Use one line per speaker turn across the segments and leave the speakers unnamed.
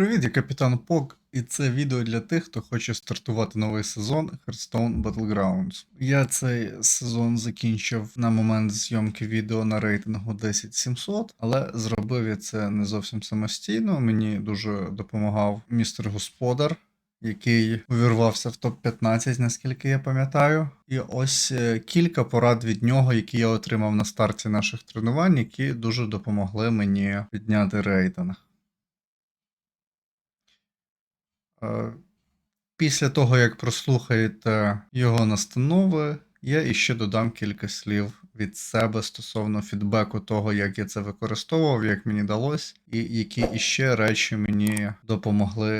Привіт, я капітан Пок, і це відео для тих, хто хоче стартувати новий сезон Hearthstone Battlegrounds. Я цей сезон закінчив на момент зйомки відео на рейтингу 10700, але зробив я це не зовсім самостійно. Мені дуже допомагав містер Господар. Який увірвався в топ-15, наскільки я пам'ятаю. І ось е, кілька порад від нього, які я отримав на старті наших тренувань, які дуже допомогли мені підняти рейтинг. Е, Після того, як прослухаєте його настанови, я іще додам кілька слів від себе стосовно фідбеку того, як я це використовував, як мені далось, і які іще речі мені допомогли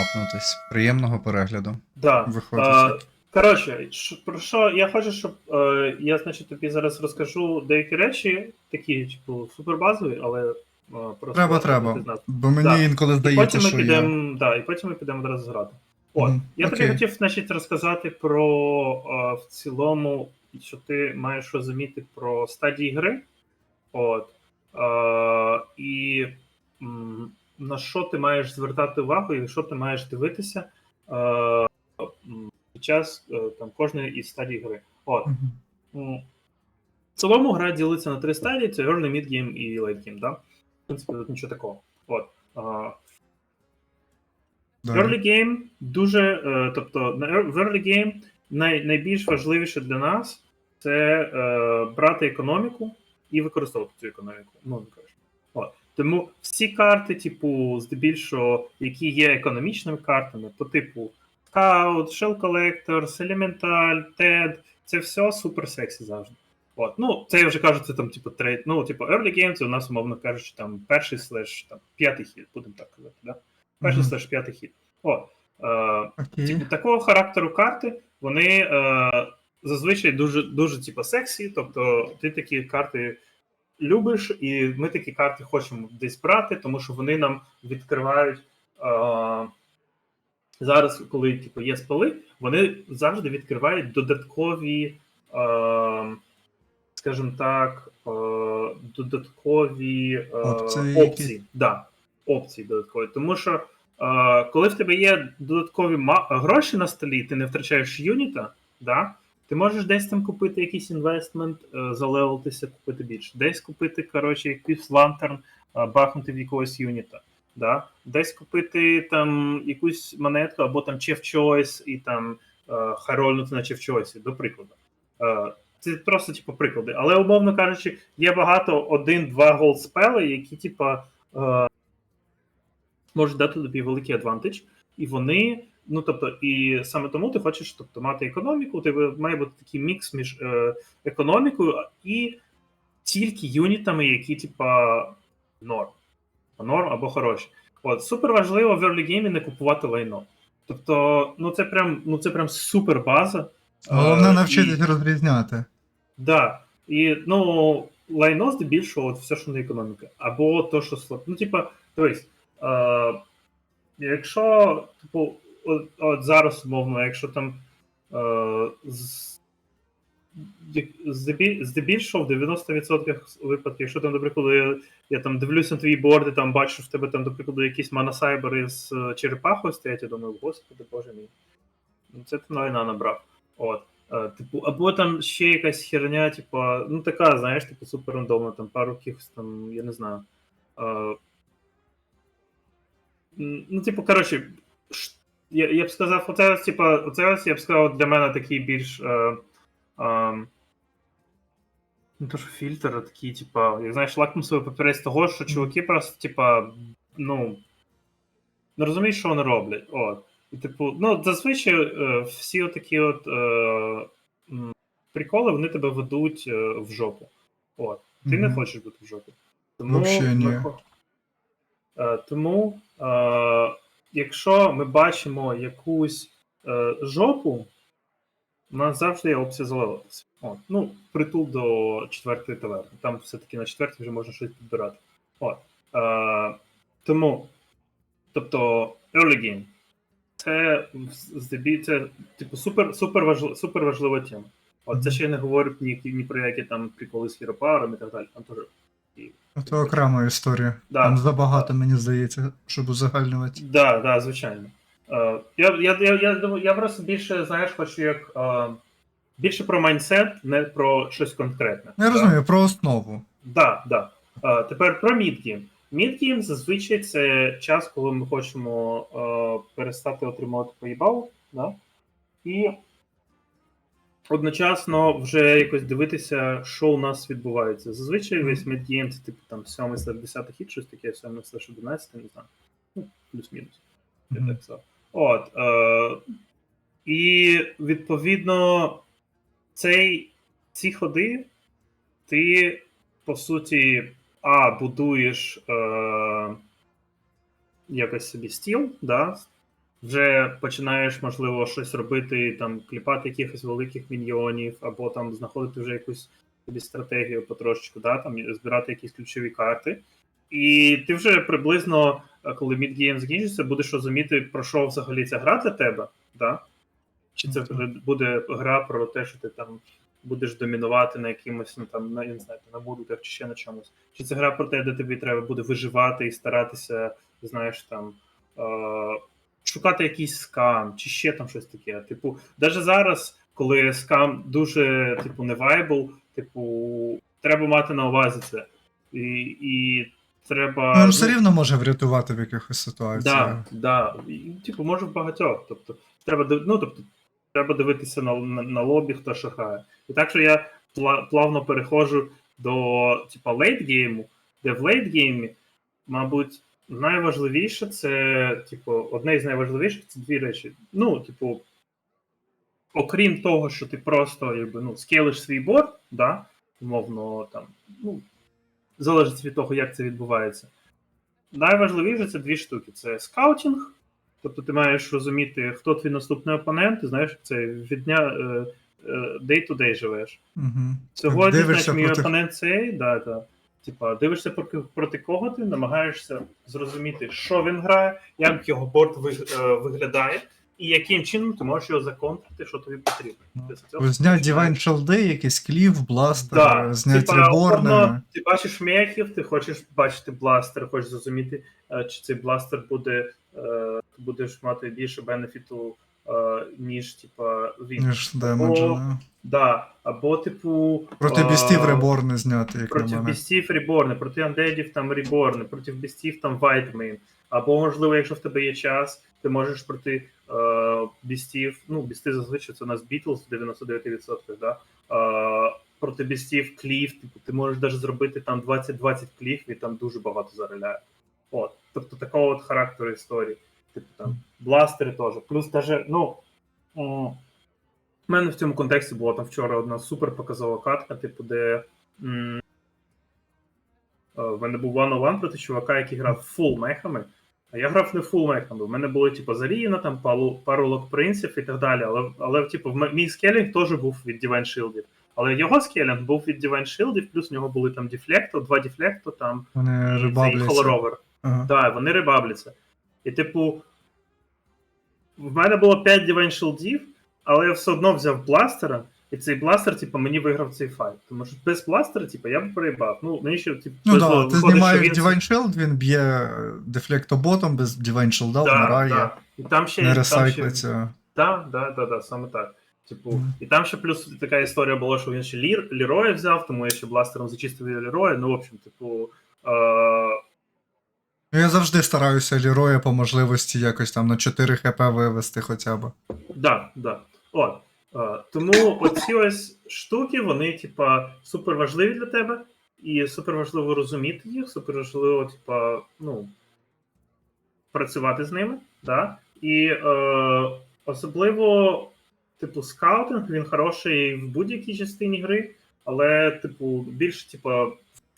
апнутись. Приємного перегляду.
Да.
Виходить.
Коротше, про що я хочу, щоб е, я, значить, тобі зараз розкажу деякі речі, такі, типу, супербазові, але е, просто
Треба, треба. Бо мені
Так.
інколи
І
здається,
потім ми
що я.
да, і потім ми підемо одразу грати. От.
Мгм,
Я тобі хотів, значить, розказати про в цілому, що ти маєш розуміти про стадії гри. От. Е, і м, на що ти маєш звертати увагу, і що ти маєш дивитися е, під час е, там, кожної із стадій гри. От. М, В цілому гра ділиться на три стадії: це early, mid game і late game, да? В принципі, тут нічого такого. От. Е,
Далі.
Early game дуже. е, тобто, в early game най, найбільш важливіше для нас це е, брати економіку і використовувати цю економіку. Ну. От. Тому всі карти, типу, здебільшого, які є економічними картами, по типу Scout, Shell Collectors, Elemental, TED, це все супер сексі завжди. От. Ну, це я вже кажу, це там, типу, трейд. Ну, типу, early game це у нас, умовно кажучи, там перший слеш там, п'ятий хід, будемо так казати, да? Перший слеш п'ятий хід. О, е,
Окей.
типу, такого характеру карти, вони е, зазвичай дуже, дуже типу, сексі, тобто ти такі карти любиш, і ми такі карти хочемо десь брати, тому що вони нам відкривають. Е, зараз, коли типу, є спали, вони завжди відкривають додаткові, е, скажімо так, е, додаткові е,
Опції
опції. Да, опції додаткові. Тому що е, коли в тебе є додаткові ма- гроші на столі, ти не втрачаєш юніта, да, ти можеш десь там купити якийсь інвестмент, залевелитися, купити більше. Десь купити, коротше, якийсь лантерн, бахнути в якогось юніта. Да? Десь купити там якусь монетку або там Chef Choice і там харольнути на Chef Choice, до прикладу. Це просто, типу, приклади. Але, умовно кажучи, є багато один-два голд спели, які, типа, е, можуть дати тобі великий адвантаж, і вони. Ну, тобто, і саме тому ти хочеш тобто, мати економіку, тебе має бути такий мікс між е, економікою і тільки юнітами, які, типа, норм. Норм або хороші. От, супер важливо в early game не купувати лайно. Тобто, ну це прям, ну це прям супер база.
Головне
Е,
навчитись
і-
розрізняти.
Да. І ну, лайно здебільшого, от все, що не економіка. Або то, що слаб. Ну, типа, дивись, е, якщо, типу, от, от зараз, умовно, якщо там е, з, здебільшого в 90% випадків, якщо там, до я, я там дивлюсь на твої борди, там бачу в тебе там, до прикладу, якісь манасайбери з е, черепахою стоять, я думаю, господи, боже мій. Ну, це ти лайна набрав. От. Е, Типу, або там ще якась херня, типу, ну така, знаєш, типу, супер рандомна, там пару якихось там, я не знаю. Е, м, ну, типу, коротше, я, я б сказав, оце ось, типу, оце ось, я б сказав, для мене такий більш. Е, е, ну, то що фільтр, а такий, типа, як знаєш, лакмусовий папірець того, що чуваки просто, типа, ну. Не розуміють, що вони роблять. От. Типу, ну, зазвичай е, всі отакі от е, приколи, вони тебе ведуть е, в жопу. От. Ти не хочеш бути в жопі. Тому,
Вообще ні.
Е, тому, е, якщо ми бачимо якусь е, жопу, у нас завжди є опція залилитися. От. Ну, притул до четвертої таверни. Там все-таки на четвертій вже можна щось підбирати. От. Е, тому, тобто, early game. Це здебі, це типу супер, супер, важлива, супер важлива тема. От це ще я не говорю ні, ні про які там приколи з хіропаром і так далі. Там теж І,
Це окрема історія.
Да.
Там забагато, мені здається, щоб узагальнювати.
Да, да, звичайно. Е, я, я, я, я, думаю, я просто більше, знаєш, хочу як. Е, більше про майндсет, не про щось конкретне.
Я
Да?
розумію, про основу.
Да, да. Е, тепер про мідгейм. Мідгейм зазвичай це час, коли ми хочемо е, перестати отримувати поїбал, да? і одночасно вже якось дивитися, що у нас відбувається. Зазвичай весь мідгейм це типу там 7 10 хід, щось таке, 7 11, не знаю. Ну, плюс-мінус. Я
Мгм.
так сказав. От. Е, і відповідно, цей, ці ходи ти, по суті, а, будуєш е, якось собі стіл, да? вже починаєш, можливо, щось робити, там, кліпати якихось великих міньйонів, або там знаходити вже якусь собі стратегію потрошечку, да? там, збирати якісь ключові карти. І ти вже приблизно, е, коли мідгейм закінчиться, будеш розуміти, про що взагалі ця гра для тебе, да? Чи це
Ну,
буде гра про те, що ти там будеш домінувати на якимось, ну там, на, я не знаю, на будуках чи ще на чомусь. Чи це гра про те, де тобі треба буде виживати і старатися, знаєш, там е- шукати якийсь скам, чи ще там щось таке. Типу, навіть зараз, коли скам дуже, типу, не вайбл, типу, треба мати на увазі це. І, і треба.
Ну, все рівно може врятувати в якихось ситуаціях.
Да, да. І, типу, може в багатьох. Тобто, треба ну, тобто, треба дивитися на, на, на лобі, хто шахає. І так що я плавно переходжу до типу, лейтгейму, де в лейтгеймі, мабуть, найважливіше це, типу, одне із найважливіших це дві речі. Ну, типу, окрім того, що ти просто якби, ну, скелиш свій борт, да, умовно, там, ну, залежить від того, як це відбувається. Найважливіше це дві штуки: це скаутінг. Тобто ти маєш розуміти, хто твій наступний опонент, ти знаєш, це від дня е, е, day to day живеш.
Угу.
Сьогодні,
Дивишся
значить, мій
проти-
опонент цей, да, да. Типа, дивишся проти, проти кого ти, намагаєшся зрозуміти, що він грає, як його борт е, виглядає, і яким чином ти можеш його законтрити, що тобі потрібно.
Зняти Divine Шалди, якийсь клів, бластер,
Да,
зняти
типа, Ти бачиш мехів, ти хочеш бачити бластер, хочеш зрозуміти, чи цей бластер буде, ти будеш мати більше бенефіту, е, ніж типа він.
Ніж демеджа.
Або-
да.
Да. Або, типу.
Проти
е,
бістів реборни зняти, як
Проти бістів реборни, проти андедів там реборни, проти бістів там вайтмейн. Або, можливо, якщо в тебе є час, ти можеш проти е, бістів, ну, бісти зазвичай це у нас Бітлз 99%, да? Е, проти бістів клів, типу, ти можеш навіть зробити там 20-20 клів, і там дуже багато зароляє. От. Тобто такого от характеру історії. Типу там бластери теж. Плюс даже, ну. у мене в цьому контексті була там вчора одна супер показова катка, типу, де. м, е, в мене був one-on-one проти чувака, який грав фул мехами. А я грав не фул мехами. У мене були, типу, Заріна, там пару, пару локпринців і так далі. Але, але типу, мій скелінг теж був від Divine Shieldів. Але його скелінг був від Divine Shieldів, плюс в нього були там дефлекто, два дефлекто, там
Вони
і холоровер.
Ага.
Так, вони рибабляться. І, типу, в мене було 5 Divine Shieldів, але я все одно взяв бластера, і цей бластер, типу, мені виграв цей файт. Тому що без бластера, типу, я б проїбав. Ну, мені ще, типу,
Ну
повезло.
так, ти
Виходить,
знімаєш
він-
Divine Shield, він б'є дефлектоботом, без Divine Shield
Да,
вмирає,
да. І там ще,
не ресайклиться.
Так, да, да, да, саме так. Типу,
Мгм.
і там ще плюс така історія була, що він ще лір, Ліроя взяв, тому я ще бластером зачистив Ліроя. Ну, в общем, типу. Е-
Ну, я завжди стараюся Ліроя по можливості якось там на 4 хп вивести хоча б.
Да, да. От. Е, тому оці ось штуки, вони, типа, супер важливі для тебе, і супер важливо розуміти їх, супер важливо, типа, ну, працювати з ними. Да? І е, особливо, типу, скаутинг, він хороший в будь-якій частині гри, але, типу, більш, типа,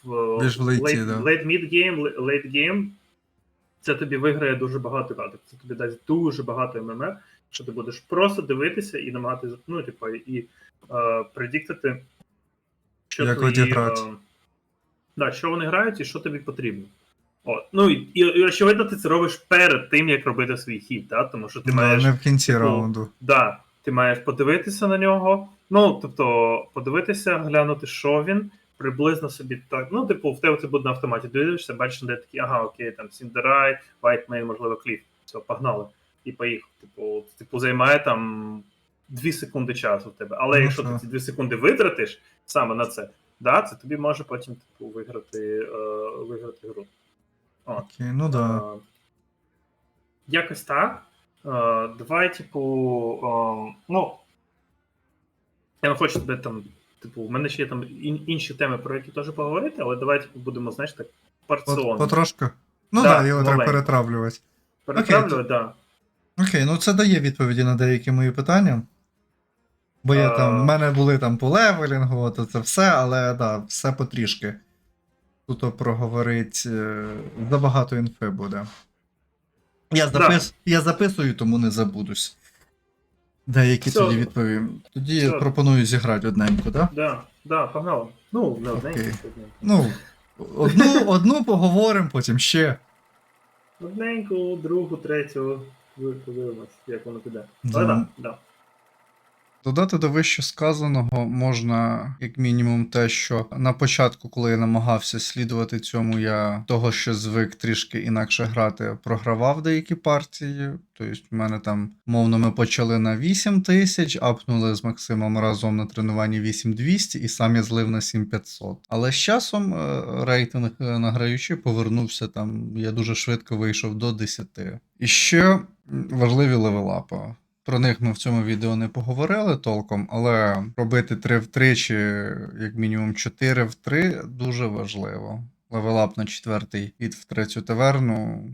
в
Більш в лейті,
late,
да.
game, late game, це тобі виграє дуже багато каток. Це тобі дасть дуже багато ММР, що ти будеш просто дивитися і намагатися, ну, типу, і е, предіктити, що
Як
твої, е, да, що вони грають і що тобі потрібно. От. Ну і, і, і очевидно, ти це робиш перед тим, як робити свій хід, да? тому що ти
Ну,
маєш
не в кінці
типу,
раунду.
Да, ти маєш подивитися на нього. Ну, тобто, подивитися, глянути, що він, приблизно собі так. Ну, типу, в тебе це буде на автоматі. Дивишся, бачиш, де такі, ага, окей, там Сіндерай, Вайтмейн, можливо, Кліф. Все, погнали. І поїхав. Типу, типу, займає там 2 секунди часу в тебе. Але
Ну,
якщо
що?
ти ці 2 секунди витратиш саме на це, да, це тобі може потім типу, виграти, е, виграти гру. От.
Окей, ну да.
Е, Якось так. Е, Давай, типу, е, ну. Я не хочу тебе там. Типу, в мене ще є там інші теми, про які теж поговорити, але давай типу, будемо, знаєш, так,
От,
порціонно.
потрошку. Ну так, да, його треба перетравлювати.
Перетравлювати, так. Да.
Окей, ну це дає відповіді на деякі мої питання. Бо я
А.
там, в мене були там по левелінгу, от це все, але да, все потрішки. Тут проговорить е, забагато інфи буде. Я,
Да.
я записую, тому не забудусь. Деякі
Все.
тоді відповім. Тоді я
Все.
пропоную зіграти одненьку, так? Да?
Да, да, погнали. Ну, не одненько,
Окей. Ну, одну, одну поговоримо, потім ще.
Одненьку, другу, третю. Ви подивимось, як воно піде.
Да.
Але да, да.
Додати до вище сказаного можна, як мінімум, те, що на початку, коли я намагався слідувати цьому, я того, що звик трішки інакше грати, програвав деякі партії. Тобто, в мене там, мовно, ми почали на 8 тисяч, апнули з Максимом разом на тренуванні 8200 і сам я злив на 7500. Але з часом е, рейтинг е, на граючі повернувся там. Я дуже швидко вийшов до 10. І ще важливі левелапи. Про них ми в цьому відео не поговорили толком, але робити 3 в 3 чи як мінімум 4 в 3 дуже важливо. Левелап на четвертий хід в третю таверну.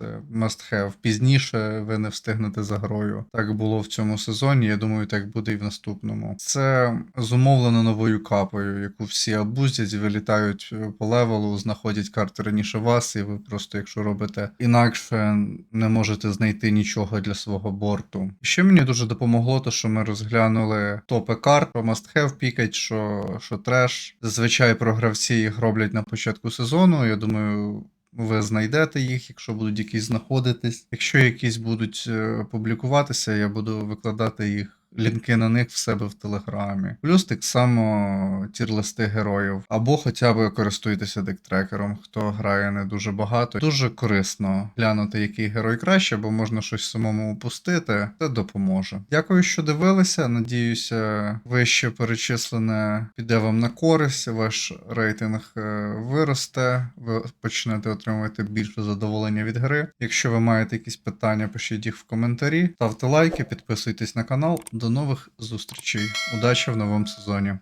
Це must have. Пізніше ви не встигнете за грою. Так було в цьому сезоні. Я думаю, так буде і в наступному. Це зумовлено новою капою, яку всі абузять, вилітають е, по левелу, знаходять карти раніше вас, і ви просто, якщо робите інакше, не можете знайти нічого для свого борту. Ще мені дуже допомогло, то що ми розглянули топи карт, що must have пікать, що, що треш. Зазвичай програвці їх роблять на початку сезону. Я думаю. Ви знайдете їх, якщо будуть якісь знаходитись. Якщо якісь будуть е, публікуватися, я буду викладати їх. Лінки на них в себе в телеграмі. Плюс так само тір-листи героїв. Або хоча б користуйтеся дектрекером, хто грає не дуже багато. Дуже корисно глянути, який герой краще, бо можна щось самому упустити. Це допоможе. Дякую, що дивилися. Надіюся, вище перечислене піде вам на користь. Ваш рейтинг е, виросте. Ви почнете отримувати більше задоволення від гри. Якщо ви маєте якісь питання, пишіть їх в коментарі, ставте лайки, підписуйтесь на канал. До нових зустрічей. Удачі в новому сезоні.